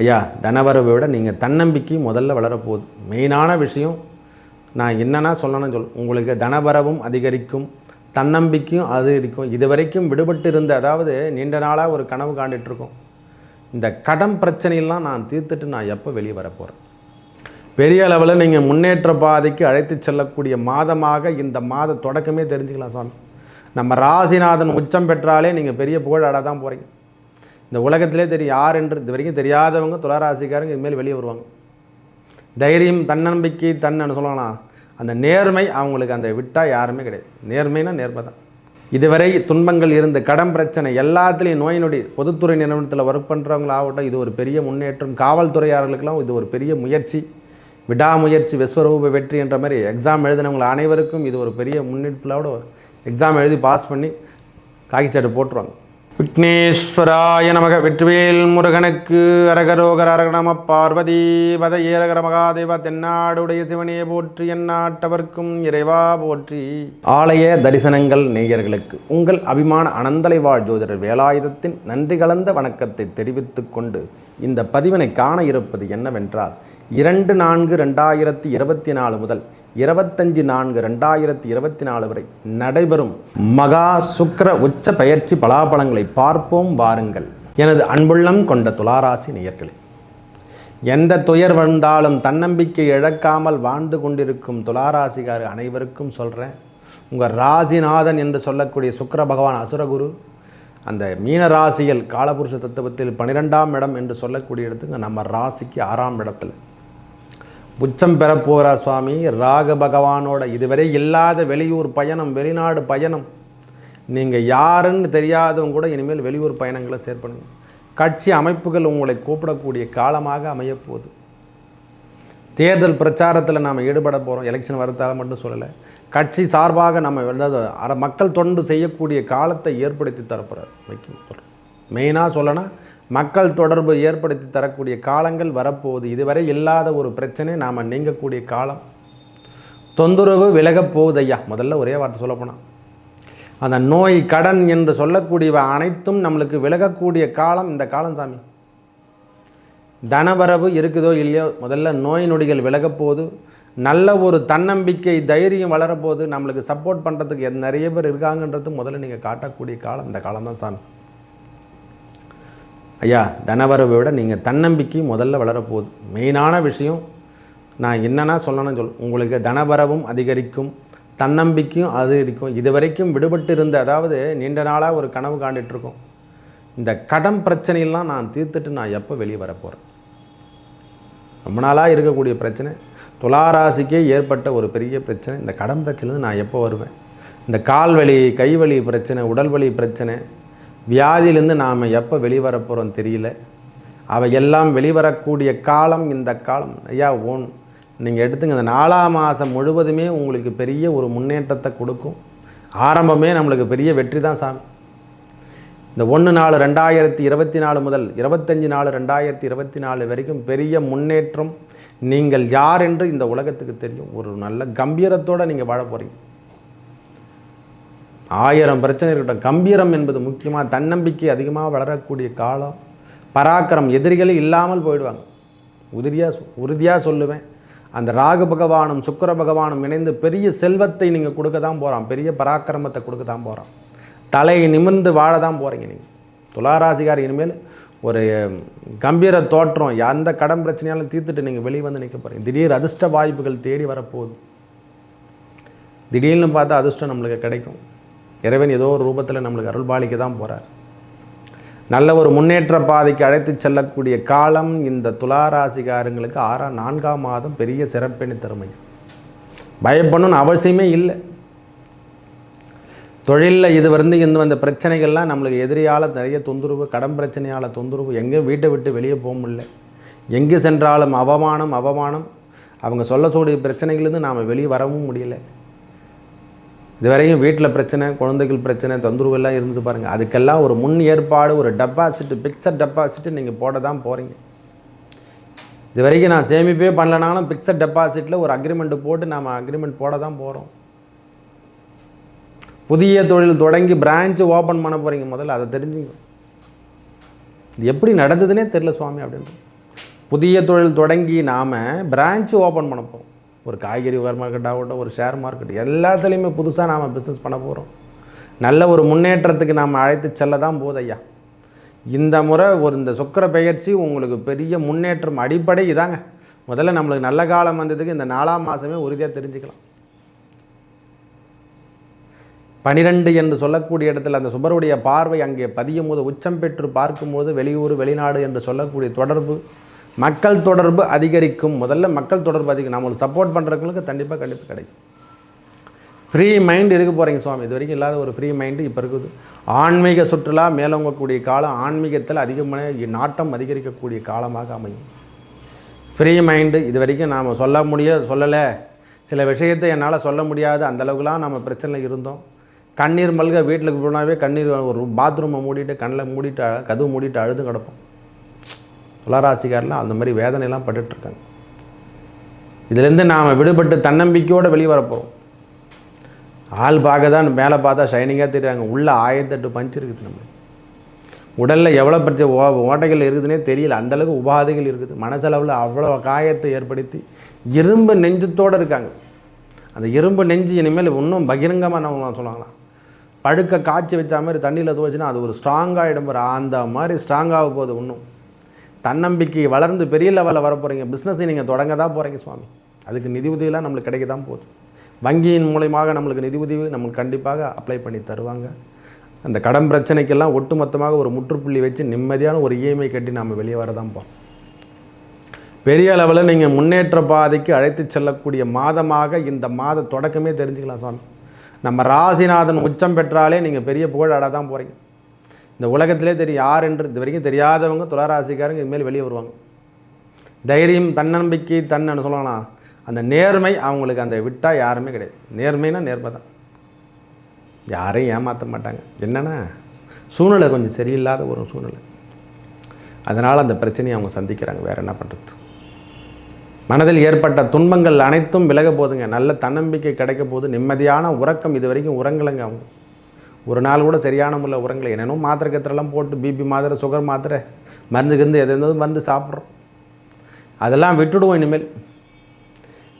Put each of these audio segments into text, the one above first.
ஐயா தனவரவை விட நீங்கள் தன்னம்பிக்கை முதல்ல வளரப்போகுது. மெயினான விஷயம் நான் என்னென்னா சொல்லணும்னு சொல் உங்களுக்கு தனவரவும் அதிகரிக்கும் தன்னம்பிக்கையும் அதிகரிக்கும். இது வரைக்கும் விடுபட்டு இருந்த அதாவது நீண்ட நாளாக ஒரு கனவு காண்டுட்டு இந்த கடன் பிரச்சனையெல்லாம் நான் தீர்த்துட்டு நான் எப்போ வெளியே வரப்போகிறேன் பெரிய அளவில் நீங்கள் முன்னேற்ற பாதைக்கு அழைத்து செல்லக்கூடிய மாதமாக இந்த மாத தொடக்கமே தெரிஞ்சுக்கலாம் சாமி. நம்ம ராசிநாதன் உச்சம் பெற்றாலே நீங்கள் பெரிய புகழாட தான் போகிறீங்க இந்த உலகத்திலே தெரியும் யார் என்று இது வரைக்கும் தெரியாதவங்க துளாராசிக்காரங்க இனிமேல் வெளியே வருவாங்க. தைரியம் தன்னம்பிக்கை தன்னு சொல்லலாம் அந்த நேர்மை அவங்களுக்கு அந்த விட்டால் யாருமே கிடையாது. நேர்மைனா நேர்மை தான். இதுவரை துன்பங்கள் இருந்த கடன் பிரச்சனை எல்லாத்துலேயும் நோய் நொடி பொதுத்துறை நிறுவனத்தில் ஒர்க் பண்ணுறவங்களாகட்டும் இது ஒரு பெரிய முன்னேற்றம். காவல்துறையாளர்களுக்கெல்லாம் இது ஒரு பெரிய முயற்சி. விடாமுயற்சி விஸ்வரூப வெற்றி என்ற மாதிரி எக்ஸாம் எழுதினவங்க அனைவருக்கும் இது ஒரு பெரிய முன்னெடுப்பிலோட எக்ஸாம் எழுதி பாஸ் பண்ணி காக்கிச்சாட்டு போட்டுருவாங்க. விக்னேஸ்வராய நமக வெற்றிவேல் முருகனுக்கு அரகரோகர அரகணம பார்வதி பத ஏரகர மகாதேவ தென்னாடுடைய சிவனே போற்றி எந்நாட்டவர்க்கும் இறைவா போற்றி. ஆலய தரிசனங்கள் நேயர்களுக்கு உங்கள் அபிமான அனந்தலை வாழ் ஜோதிடர் வேலாயுதத்தின் நன்றி கலந்த வணக்கத்தை தெரிவித்துக் கொண்டு இந்த பதிவினை காண இருப்பது என்னவென்றால் இரண்டு நான்கு ரெண்டாயிரத்தி இருபத்தி நாலு முதல் இருபத்தஞ்சு நான்கு ரெண்டாயிரத்தி இருபத்தி நாலு வரை நடைபெறும் மகா சுக்கர உச்ச பயிற்சி பலாபலங்களை பார்ப்போம் வாருங்கள். எனது அன்புள்ளம் கொண்ட துளாராசி நேயர்களே எந்த துயர் வந்தாலும் தன்னம்பிக்கை இழக்காமல் வாழ்ந்து கொண்டிருக்கும் துளாராசிகார் அனைவருக்கும் சொல்கிறேன் உங்கள் ராசிநாதன் என்று சொல்லக்கூடிய சுக்கர பகவான் அசுரகுரு அந்த மீன ராசியில் காலபுருஷ தத்துவத்தில் பன்னிரெண்டாம் இடம் என்று சொல்லக்கூடிய இடத்துக்கு நம்ம ராசிக்கு ஆறாம் இடத்துல. உச்சம் பெறப்போகிறார் சுவாமி. ராக பகவானோட இதுவரை இல்லாத வெளியூர் பயணம் வெளிநாடு பயணம். நீங்கள் யாருன்னு தெரியாதவங்க கூட இனிமேல் வெளியூர் பயணங்களை செயற்படுங்க கட்சி அமைப்புகள் உங்களை கூப்பிடக்கூடிய காலமாக அமையப்போகுது தேர்தல் பிரச்சாரத்தில் நாம் ஈடுபட போகிறோம் எலெக்ஷன் வரத்தால் மட்டும் சொல்லலை. கட்சி சார்பாக நம்ம அதாவது மக்கள் தொண்டு செய்யக்கூடிய காலத்தை ஏற்படுத்தி தரப்போகிறார் வைக்கும் சொல்கிறேன் மெயினாக சொல்லனா மக்கள் தொடர்பு ஏற்படுத்தி தரக்கூடிய காலங்கள் வரப்போகுது. இதுவரை இல்லாத ஒரு பிரச்சனை நாம் நீங்கக்கூடிய காலம். தொந்தரவு விலகப் போகுது ஐயா முதல்ல ஒரே வார்த்தை சொல்லப்போனால் அந்த நோய் கடன் என்று சொல்லக்கூடியவை அனைத்தும் நம்மளுக்கு விலகக்கூடிய காலம் இந்த காலம் சாமி தனவரவு இருக்குதோ இல்லையோ முதல்ல நோய் நொடிகள் விலகப்போகுது நல்ல ஒரு தன்னம்பிக்கை தைரியம் வளரப்போகுது நம்மளுக்கு சப்போர்ட் பண்ணுறதுக்கு நிறைய பேர் இருக்காங்கன்றது முதல்ல நீங்கள் காட்டக்கூடிய காலம் இந்த காலம் தான் சாமி. ஐயா தனவரவை விட நீங்கள் தன்னம்பிக்கை முதல்ல வளரப்போகுது. மெயினான விஷயம் நான் என்னென்னா சொல்லணும்னு சொல் உங்களுக்கு தனவரவும் அதிகரிக்கும் தன்னம்பிக்கையும் அதிகரிக்கும். இது வரைக்கும் விடுபட்டு இருந்த அதாவது நீண்ட நாளாக ஒரு கனவு காண்டுட்டு இந்த கடன் பிரச்சனையெல்லாம் நான் தீர்த்துட்டு நான் எப்போ வெளியே வரப்போகிறேன் ரொம்ப நாளாக இருக்கக்கூடிய பிரச்சனை. துளாராசிக்கே ஏற்பட்ட ஒரு பெரிய பிரச்சனை. இந்த கடன் பிரச்சனை நான் எப்போ வருவேன்? இந்த கால் வலி கை வலி பிரச்சனை உடல் வலி பிரச்சனை வியாதியிலேருந்து நாம் எப்போ வெளிவர போகிறோம் தெரியல. அவை எல்லாம் வெளிவரக்கூடிய காலம் இந்த காலம். ஐயா ஓன் நீங்கள் எடுத்துங்க. இந்த நாலாம் மாதம் முழுவதுமே உங்களுக்கு பெரிய ஒரு முன்னேற்றத்தை கொடுக்கும். ஆரம்பமே நம்மளுக்கு பெரிய வெற்றி தான் சாமி. இந்த ஒன்று நாலு ரெண்டாயிரத்தி இருபத்தி நாலு முதல் இருபத்தஞ்சி நாலு ரெண்டாயிரத்தி இருபத்தி நாலு வரைக்கும் பெரிய முன்னேற்றம். நீங்கள் யார் என்று இந்த உலகத்துக்கு தெரியும். ஒரு நல்ல கம்பீரத்தோடு நீங்கள் வாழ போகிறீங்க ஆயிரம் பிரச்சனை இருக்கட்டும். கம்பீரம் என்பது முக்கியமாக தன்னம்பிக்கை அதிகமாக வளரக்கூடிய காலம். பராக்கிரம் எதிரிகளே இல்லாமல் போயிடுவாங்க. உறுதியாக உறுதியாக சொல்லுவேன். அந்த ராகு பகவானும் சுக்கிர பகவானும் இணைந்து பெரிய செல்வத்தை நீங்கள் கொடுக்க தான் போகிறான் பெரிய பராக்கிரமத்தை கொடுக்க தான் போகிறான் தலையை நிமிர்ந்து வாழ தான் போகிறீங்க நீங்கள் துளாராசிகார் இனிமேல் ஒரு கம்பீர தோற்றம் எந்த கடன் பிரச்சனையாலும் தீர்த்துட்டு நீங்கள் வெளியே வந்து நிற்க போகிறீங்க திடீர் அதிர்ஷ்ட வாய்ப்புகள் தேடி வரப்போகுது. திடீர்னு பார்த்தா அதிர்ஷ்டம் நம்மளுக்கு கிடைக்கும். இறைவன் ஏதோ ஒரு ரூபத்தில் நம்மளுக்கு அருள்பாலிக்க தான் போகிறார் நல்ல ஒரு முன்னேற்ற பாதைக்கு அழைத்து செல்லக்கூடிய காலம் இந்த துளாராசிகாரங்களுக்கு ஆறாம் நான்காம் மாதம் பெரிய சிறப்பினை திறமை. பயப்படணும்னு அவசியமே இல்லை. தொழிலில் இது வந்து இந்த வந்த பிரச்சனைகள்லாம் நம்மளுக்கு எதிரியால் நிறைய தொந்தரவு கடன் பிரச்சனையால் தொந்தரவு எங்கேயும் வீட்டை விட்டு வெளியே போக முடியல. எங்கே சென்றாலும் அவமானம் அவமானம். அவங்க சொல்லக்கூடிய பிரச்சனைகள்லேருந்து நாம் வெளியே வரவும் முடியல. இதுவரையும் வீட்டில் பிரச்சனை குழந்தைகள் பிரச்சனை தொந்தரவு எல்லாம் இருந்து பாருங்கள் அதுக்கெல்லாம் ஒரு முன் ஏற்பாடு ஒரு டெபாசிட்டு பிக்சட் டெபாசிட்டு நீங்கள் போட தான் போகிறீங்க இது வரைக்கும் நான் சேமிப்பே பண்ணலனாலும் பிக்சட் டெபாசிட்டில் ஒரு அக்ரிமெண்ட்டு போட்டு நாம் அக்ரிமெண்ட் போட தான் போகிறோம் புதிய தொழில் தொடங்கி பிரான்ச்சு ஓப்பன் பண்ண போகிறீங்க முதல்ல அதை தெரிஞ்சுங்க. இது எப்படி நடந்ததுன்னே தெரில சுவாமி அப்படின்ட்டு புதிய தொழில் தொடங்கி நாம் பிரான்ச்சு ஓப்பன் பண்ண போகிறோம் ஒரு காய்கறி மார்க்கெட் ஆகட்டும் ஒரு ஷேர் மார்க்கெட் எல்லாத்துலேயுமே புதுசாக நாம் பிஸ்னஸ் பண்ண போகிறோம் நல்ல ஒரு முன்னேற்றத்துக்கு நாம் அழைத்து செல்ல தான் போது ஐயா. இந்த முறை ஒரு இந்த சுக்கர பெயர்ச்சி உங்களுக்கு பெரிய முன்னேற்றம் அடிப்படை இதாங்க. முதல்ல நம்மளுக்கு நல்ல காலம் வந்ததுக்கு இந்த நாலாம் மாதமே உறுதியாக தெரிஞ்சுக்கலாம். பனிரெண்டு என்று சொல்லக்கூடிய இடத்துல அந்த சுபருடைய பார்வை அங்கே பதியும் போது உச்சம் பெற்று பார்க்கும்போது வெளியூர் வெளிநாடு என்று சொல்லக்கூடிய தொடர்பு மக்கள் தொடர்பு அதிகரிக்கும். முதல்ல மக்கள் தொடர்பு அதிகம். நம்மளுக்கு சப்போர்ட் பண்ணுறவங்களுக்கு கண்டிப்பாக கண்டிப்பாக கிடைக்கும். ஃப்ரீ மைண்ட் இருக்க போகிறீங்க சுவாமி. இது வரைக்கும் இல்லாத ஒரு ஃப்ரீ மைண்டு இப்போ இருக்குது. ஆன்மீக சுற்றுலா மேலோங்கக்கூடிய காலம் ஆன்மீகத்தில் அதிகமான நாட்டம் அதிகரிக்கக்கூடிய காலமாக அமையும். ஃப்ரீ மைண்டு இது வரைக்கும் நாம் சொல்ல முடிய சொல்லலை. சில விஷயத்தை என்னால் சொல்ல முடியாது. அந்தளவுக்குலாம் நம்ம பிரச்சனை இருந்தோம். கண்ணீர் மல்க வீட்டில் போனாவே கண்ணீர் ஒரு பாத்ரூமை மூடிட்டு கண்ணில் மூடிட்டு அழ- கதவு மூடிட்டு அழுது கிடப்போம் துளாராசிக்காரெலாம் அந்த மாதிரி வேதனையெல்லாம் பட்டுட்ருக்காங்க. இதுலேருந்து நாம் விடுபட்டு தன்னம்பிக்கையோடு வெளியே வரப்போகிறோம் ஆள் பார்க்க தான் மேலே பார்த்தா ஷைனிங்காக தெரியுறாங்க. உள்ளே ஆயிரத்தெட்டு பஞ்சு இருக்குது நம்ம உடலில் எவ்வளோ பிரச்சனை ஓ ஓட்டைகள் இருக்குதுன்னே தெரியல. அந்தளவுக்கு உபாதைகள் இருக்குது. மனசளவில் அவ்வளோ காயத்தை ஏற்படுத்தி இரும்பு நெஞ்சத்தோடு இருக்காங்க. அந்த இரும்பு நெஞ்சு இனிமேல் இன்னும் பகிரங்கமாக நம்ம சொல்லுவாங்களாம் படுக்க காய்ச்சி வச்ச மாதிரி தண்ணியில் துவச்சுன்னா அது ஒரு ஸ்ட்ராங்காகிடும் பாரு அந்த மாதிரி ஸ்ட்ராங்காக போகுது இன்னும். தன்னம்பிக்கை வளர்ந்து பெரிய லெவலில் வர போகிறீங்க பிஸ்னஸை நீங்கள் தொடங்க தான் போகிறீங்க சுவாமி. அதுக்கு நிதி உதவியெல்லாம் நம்மளுக்கு கிடைக்க தான் போகுது. வங்கியின் மூலயமாக நம்மளுக்கு நிதி உதவி நம்மளுக்கு கண்டிப்பாக அப்ளை பண்ணி தருவாங்க. அந்த கடன் பிரச்சனைக்கெல்லாம் ஒட்டுமொத்தமாக ஒரு முற்றுப்புள்ளி வச்சு நிம்மதியான ஒரு இஎம்ஐ கட்டி நாம் வெளியே வர தான் போகிறோம் பெரிய அளவில் நீங்கள் முன்னேற்ற பாதைக்கு அழைத்து செல்லக்கூடிய மாதமாக இந்த மாத தொடக்கமே தெரிஞ்சுக்கலாம் சுவாமி. நம்ம ராசிநாதன் உச்சம் பெற்றாலே நீங்கள் பெரிய புகழாட தான் போகிறீங்க இந்த உலகத்திலே தெரியும் யார் என்று இது வரைக்கும் தெரியாதவங்க துளராசிக்காரங்க இதுமாரி வெளியே வருவாங்க. தைரியம் தன்னம்பிக்கை தன்னு சொல்லலாம் அந்த நேர்மை அவங்களுக்கு அந்த விட்டால் யாருமே கிடையாது. நேர்மைனா நேர்மை தான். யாரையும் ஏமாற்ற மாட்டாங்க. என்னென்னா சூழ்நிலை கொஞ்சம் சரியில்லாத ஒரு சூழ்நிலை. அதனால் அந்த பிரச்சனையை அவங்க சந்திக்கிறாங்க. வேறு என்ன பண்ணுறது மனதில் ஏற்பட்ட துன்பங்கள் அனைத்தும் விலக போதுங்க. நல்ல தன்னம்பிக்கை கிடைக்க போது நிம்மதியான உறக்கம் இது வரைக்கும் உறங்கலைங்க அவங்க. ஒரு நாள் கூட சரியான முறையில் உரங்களை என்னென்னும் மாத்திரை கத்திரெல்லாம் போட்டு பிபி மாத்திரை சுகர் மாத்திரை மருந்து கிருந்து எது எதாவது மருந்து சாப்பிட்றோம். அதெல்லாம் விட்டுடுவோம் இனிமேல்.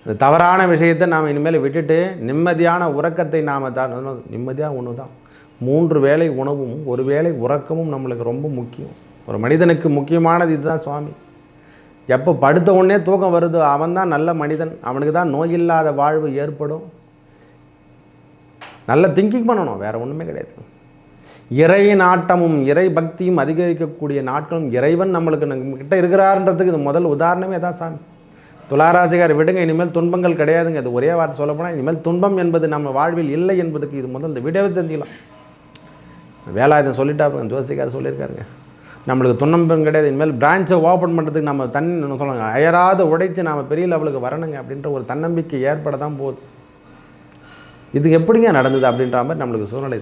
அந்த தவறான விஷயத்தை நாம் இனிமேல் விட்டுட்டு நிம்மதியான உறக்கத்தை நாம் தான் நிம்மதியாக ஒன்று தான் மூன்று வேளை உணவும் ஒரு வேளை உறக்கமும் நம்மளுக்கு ரொம்ப முக்கியம். ஒரு மனிதனுக்கு முக்கியமானது இதுதான் சுவாமி. எப்போ படுத்த உடனே தூக்கம் வருதோ அவன் தான் நல்ல மனிதன். அவனுக்கு தான் நோயில்லாத வாழ்வு ஏற்படும். நல்ல திங்கிங் பண்ணணும். வேறு ஒன்றுமே கிடையாது. இறை நாட்டமும் இறை பக்தியும் அதிகரிக்கக்கூடிய நாட்டம் இறைவன் நம்மளுக்கு நம்ம கிட்ட இருக்கிறாருன்றதுக்கு இது முதல் உதாரணமே தான் சாமி. துளாராசிகார் விடுங்க இனிமேல் துன்பங்கள் கிடையாதுங்க. அது ஒரே வார்த்தை சொல்லப்போனால் இனிமேல் துன்பம் என்பது நம்ம வாழ்வில் இல்லை என்பதுக்கு இது முதல் இந்த வீடியோவை செஞ்சுக்கலாம். வேலாயுதம் சொல்லிட்டா ஜோசிகார் சொல்லியிருக்காருங்க. நம்மளுக்கு துன்பம் கிடையாது. இனிமேல் பிரான்ச்சை ஓப்பன் பண்ணுறதுக்கு நம்ம தண்ணி சொல்லுங்கள் அயராத உடைச்சு நாம் பெரிய லெவலுக்கு வரணுங்க அப்படின்ற ஒரு தன்னம்பிக்கை ஏற்பட தான் போகுது. இது எப்படிங்க நடந்தது அப்படின்ற மாதிரி நம்மளுக்கு சூழ்நிலை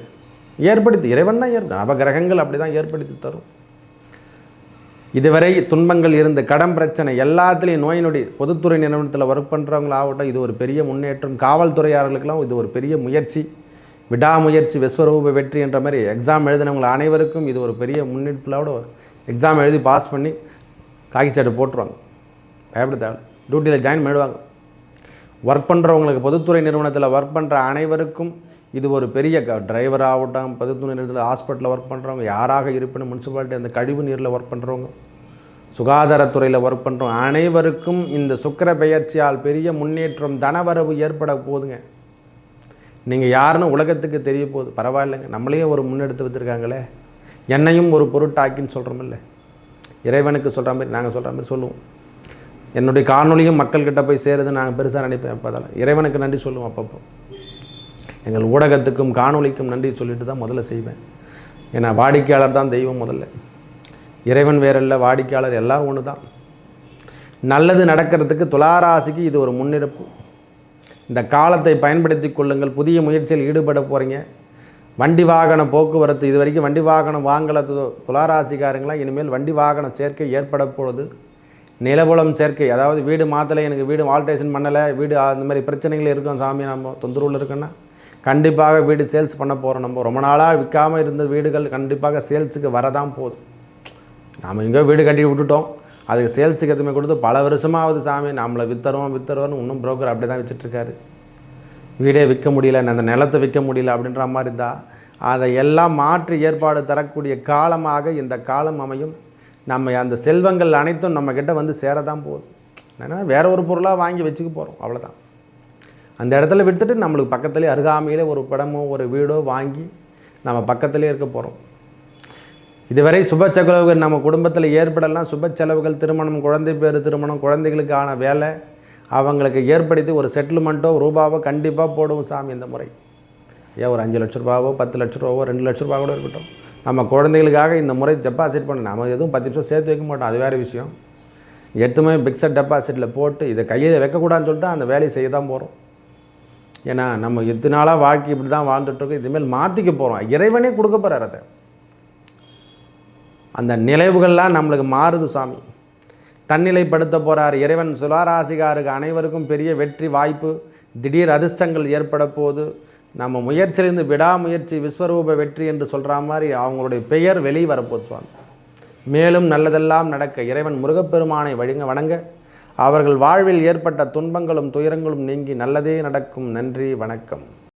ஏற்படுத்தி இறைவன் தான் ஏற்படும் நவகிரகங்கள் அப்படி தான் ஏற்படுத்தி தரும். இதுவரை துன்பங்கள் இருந்த கடன் பிரச்சனை எல்லாத்துலேயும் நோய் நொடி பொதுத்துறை நிறுவனத்தில் ஒர்க் பண்ணுறவங்களாகட்டும் இது ஒரு பெரிய முன்னேற்றம். காவல்துறையாளர்களுக்கெல்லாம் இது ஒரு பெரிய முயற்சி. விடாமுயற்சி விஸ்வரூப வெற்றி என்ற மாதிரி எக்ஸாம் எழுதினவங்க அனைவருக்கும் இது ஒரு பெரிய முன்னெடுப்பிலோட எக்ஸாம் எழுதி பாஸ் பண்ணி காக்கிச்சாட்டு போட்டுருவாங்க. பயப்பட தேவை டியூட்டியில் ஜாயின் பண்ணிடுவாங்க. ஒர்க் பண்ணுறவங்களுக்கு பொதுத்துறை நிறுவனத்தில் ஒர்க் பண்ணுற அனைவருக்கும் இது ஒரு பெரிய டிரைவர் ஆகட்டும் பொதுத்துறை நிறுவனத்தில் ஹாஸ்பிட்டலில் ஒர்க் பண்ணுறவங்க யாராக இருப்பினும் முனிசிபாலிட்டி அந்த கழிவு நீரில் ஒர்க் பண்ணுறவங்க சுகாதாரத்துறையில் ஒர்க் பண்ணுறோம் அனைவருக்கும் இந்த சுக்கிர பெயர்ச்சியால் பெரிய முன்னேற்றம் தனவரவு ஏற்பட போகுதுங்க. நீங்கள் யாருன்னு உலகத்துக்கு தெரிய போகுது. பரவாயில்லைங்க. நம்மளையும் ஒரு முன்னெடுத்து வச்சுருக்காங்களே. என்னையும் ஒரு பொருட்டாக்கின்னு சொல்கிறோமில்ல இறைவனுக்கு சொல்கிற மாதிரி நாங்கள் சொல்கிற மாதிரி சொல்லுவோம். என்னுடைய காணொளியும் மக்கள்கிட்ட போய் சேருது நாங்கள் பெருசாக நினைப்பேன். அப்போ அதெல்லாம் இறைவனுக்கு நன்றி சொல்லுவோம் அப்பப்போ. எங்கள் ஊடகத்துக்கும் காணொளிக்கும் நன்றி சொல்லிட்டு தான் முதல்ல செய்வேன். ஏன்னா வாடிக்கையாளர் தான் தெய்வம் முதல்ல. இறைவன் வேறில்லை வாடிக்கையாளர் எல்லாம் ஒன்று தான் நல்லது நடக்கிறதுக்கு துளாராசிக்கு இது ஒரு முன்னிறப்பு இந்த காலத்தை பயன்படுத்தி கொள்ளுங்கள். புதிய முயற்சியில் ஈடுபட போகிறீங்க வண்டி வாகன போக்குவரத்து இது வரைக்கும் வண்டி வாகனம் வாங்கல துளாராசிக்காரங்களாம் இனிமேல் வண்டி வாகன சேர்க்கை ஏற்பட போகுது. நிலபுலம் சேர்க்கை. அதாவது வீடு மாற்றலை எனக்கு வீடு ஆல்ட்ரேஷன் பண்ணலை வீடு அந்த மாதிரி பிரச்சனைகள் இருக்கும் சாமி நம்ம தொந்தரவில் இருக்குன்னா கண்டிப்பாக வீடு சேல்ஸ் பண்ண போகிறோம் நம்ம. ரொம்ப நாளாக விற்காமல் இருந்த வீடுகள் கண்டிப்பாக சேல்ஸுக்கு வரதான் போதும். நாம் எங்கேயோ வீடு கட்டி விட்டுட்டோம். அதுக்கு சேல்ஸுக்கு எதுவுமே கொடுத்து பல வருஷமாவது சாமி நம்மளை வித்தருவோம் வித்தருவோம்னு இன்னும் புரோக்கர் அப்படி தான் வச்சுட்ருக்காரு. வீடே விற்க முடியல அந்த நிலத்தை விற்க முடியல அப்படின்ற மாதிரி தான் அதை எல்லாம் மாற்று ஏற்பாடு தரக்கூடிய காலமாக இந்த காலம் அமையும். நம்ம அந்த செல்வங்கள் அனைத்தும் நம்மக்கிட்ட வந்து சேர தான் போகுது. ஏன்னா வேற ஒரு பொருளாக வாங்கி வச்சுக்க போகிறோம் அவ்வளோதான் அந்த இடத்துல விட்டுட்டு நம்மளுக்கு பக்கத்துலேயே அருகாமையிலே ஒரு படமோ ஒரு வீடோ வாங்கி நம்ம பக்கத்துலேயே இருக்க போகிறோம் இதுவரை சுப செலவுகள் நம்ம குடும்பத்தில் ஏற்படலாம். சுப செலவுகள் திருமணம் குழந்தை பேர் திருமணம் குழந்தைகளுக்கான வேலை அவங்களுக்கு ஏற்படுத்தி ஒரு செட்டில்மெண்ட்டோ ரூபாவோ கண்டிப்பாக போடுவோம் சாமி இந்த முறை. ஏன் ஒரு அஞ்சு லட்ச ரூபாவோ பத்து லட்ச ரூபாவோ ரெண்டு லட்ச ரூபா கூட இருக்கட்டும். நம்ம குழந்தைகளுக்காக இந்த முறை டெபாசிட் பண்ண நம்ம எதுவும் பத்து நிமிஷம் சேர்த்து வைக்க மாட்டோம். அது வேறு விஷயம். எட்டுமே பிக்சட் டெபாசிட்டில் போட்டு இதை கையில் வைக்கக்கூடாதுன்னு சொல்லிட்டு அந்த வேலையை செய்ய தான் போகிறோம் ஏன்னா நம்ம எத்தனை நாளாக வாழ்க்கை இப்படி தான் வாழ்ந்துட்டுருக்கோம் இதுமாரி மாற்றிக்க போகிறோம் இறைவனே கொடுக்க போகிறார் அதை. அந்த நினைவுகள்லாம் நம்மளுக்கு மாறுது சாமி. தன்னிலைப்படுத்த போகிறார் இறைவன். சுலாராசிகாருக்கு அனைவருக்கும் பெரிய வெற்றி வாய்ப்பு. திடீர் அதிர்ஷ்டங்கள் ஏற்பட போது நம்ம முயற்சியிலிருந்து விடாமுயற்சி விஸ்வரூப வெற்றி என்று சொல்கிற மாதிரி அவங்களுடைய பெயர் வெளியே வரப்போது சுவாமி. மேலும் நல்லதெல்லாம் நடக்க இறைவன் முருகப்பெருமானை வழிங்க வணங்க. அவர்கள் வாழ்வில் ஏற்பட்ட துன்பங்களும் துயரங்களும் நீங்கி நல்லதே நடக்கும். நன்றி வணக்கம்.